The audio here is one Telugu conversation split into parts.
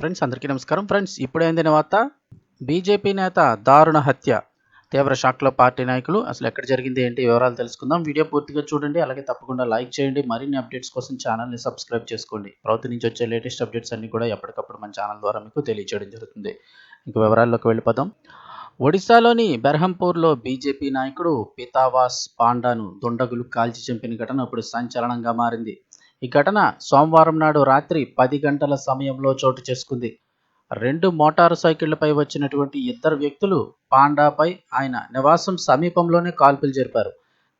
ఫ్రెండ్స్ అందరికీ నమస్కారం. ఫ్రెండ్స్ ఇప్పుడైందిన వార్త బీజేపీ నేత దారుణ హత్య. తీవ్ర షాక్లో పార్టీ నాయకులు అసలు ఎక్కడ జరిగింది ఏంటి వివరాలు తెలుసుకుందాం. వీడియో పూర్తిగా చూడండి అలాగే తప్పకుండా లైక్ చేయండి. మరిన్ని అప్డేట్స్ కోసం ఛానల్ని సబ్స్క్రైబ్ చేసుకోండి. ప్రభుత్వం నుంచి వచ్చే లేటెస్ట్ అప్డేట్స్ అన్ని కూడా ఎప్పటికప్పుడు మన ఛానల్ ద్వారా మీకు తెలియజేయడం జరుగుతుంది. ఇంక వివరాల్లోకి వెళ్ళిపోదాం. ఒడిశాలోని బెర్హంపూర్లో బీజేపీ నాయకుడు పితావాస్ పాండాను దుండగులు కాల్చి చంపిన ఘటన ఇప్పుడు సంచలనంగా మారింది. ఈ ఘటన సోమవారం నాడు రాత్రి పది గంటల సమయంలో చోటు చేసుకుంది. రెండు మోటారు సైకిళ్ళపై వచ్చినటువంటి ఇద్దరు వ్యక్తులు పాండాపై ఆయన నివాసం సమీపంలోనే కాల్పులు జరిపారు.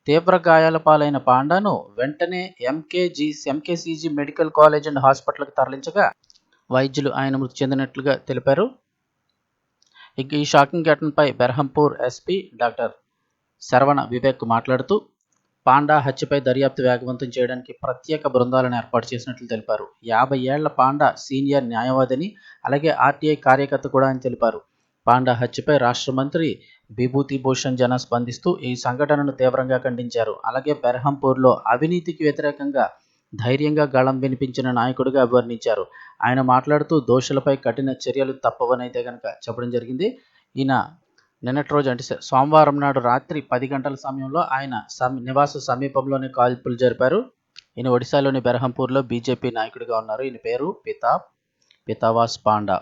తీవ్ర గాయాల పాలైన పాండాను వెంటనే MKG MKCG medical college and హాస్పిటల్కి తరలించగా వైద్యులు ఆయన మృతి చెందినట్లుగా తెలిపారు. ఇక ఈ షాకింగ్ ఘటనపై బెర్హంపూర్ ఎస్పీ డాక్టర్ శరవణ వివేక్ మాట్లాడుతూ పాండా హత్యపై దర్యాప్తు వేగవంతం చేయడానికి ప్రత్యేక బృందాలను ఏర్పాటు చేసినట్లు తెలిపారు. యాభై ఏళ్ళ పాండా సీనియర్ న్యాయవాదిని అలాగే ఆర్టీఐ కార్యకర్త కూడా అని తెలిపారు. పాండా హత్యపై రాష్ట్ర మంత్రి విభూతి భూషణ్ జన స్పందిస్తూ ఈ సంఘటనను తీవ్రంగా ఖండించారు. అలాగే బెర్హంపూర్లో అవినీతికి వ్యతిరేకంగా ధైర్యంగా గళం వినిపించిన నాయకుడిగా అభివర్ణించారు. ఆయన మాట్లాడుతూ దోషులపై కఠిన చర్యలు తప్పవనైతే కనుక చెప్పడం జరిగింది. ఈయన నిన్నటి రోజు అంటే సోమవారం నాడు రాత్రి పది గంటల సమయంలో ఆయన నివాస సమీపంలోనే కాల్పులు జరిపారు. ఈయన ఒడిశాలోని బెరహంపూర్లో బీజేపీ నాయకుడిగా ఉన్నారు. ఈయన పేరు పితా పితావాస్ పాండా.